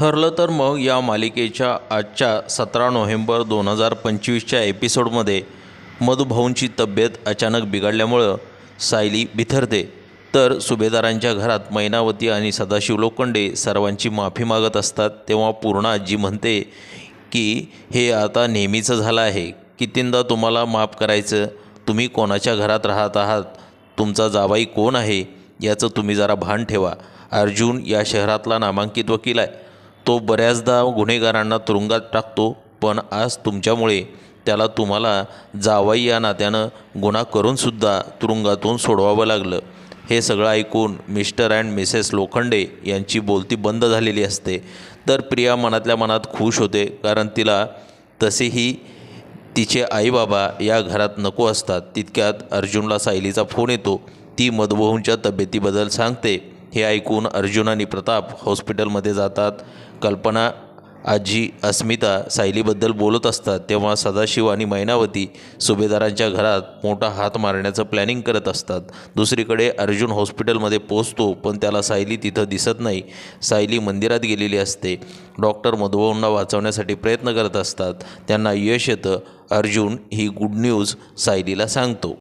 ठरलं तर मग या मालिकेच्या आजच्या सतरा नोव्हेंबर दोन हजार पंचवीसच्या एपिसोडमध्ये मधुभाऊंची तब्येत अचानक बिघडल्यामुळं सायली बिथरते. तर सुभेदारांच्या घरात मैनावती आणि सदाशिव लोखंडे सर्वांची माफी मागत असतात तेव्हा पूर्णा आजी म्हणते की हे आता नेहमीचं झालं आहे. कितींदा तुम्हाला माफ करायचं? तुम्ही कोणाच्या घरात राहत आहात? तुमचा जावाई कोण आहे? याचं तुम्ही जरा भान ठेवा. अर्जुन या शहरातला नामांकित वकील आहे. तो बऱ्याचदा गुन्हेगारांना तुरुंगात टाकतो पण आज तुमच्यामुळे त्याला तुम्हाला जावाई या नात्यानं गुन्हा करूनसुद्धा तुरुंगातून सोडवावं लागलं. हे सगळं ऐकून मिस्टर अँड मिसेस लोखंडे यांची बोलती बंद झालेली असते. तर प्रिया मनातल्या मनात खुश होते कारण तिला तसेही तिचे आईबाबा या घरात नको असतात. तितक्यात अर्जुनला सायलीचा फोन येतो. ती मधुभाऊंच्या तब्येतीबद्दल सांगते. हे ऐकून अर्जुन आणि प्रताप हॉस्पिटलमध्ये जातात. कल्पना आजी अस्मिता सायलीबद्दल बोलत असतात. तेव्हा सदाशिव आणि मैनावती सुभेदारांच्या घरात मोठा हात मारण्याचं प्लॅनिंग करत असतात. दुसरीकडे अर्जुन हॉस्पिटलमध्ये पोचतो पण त्याला सायली तिथं दिसत नाही. सायली मंदिरात गेलेली असते. डॉक्टर मधुभाऊंना वाचवण्यासाठी प्रयत्न करत असतात. त्यांना यश येतं. अर्जुन ही गुड न्यूज सायलीला सांगतो.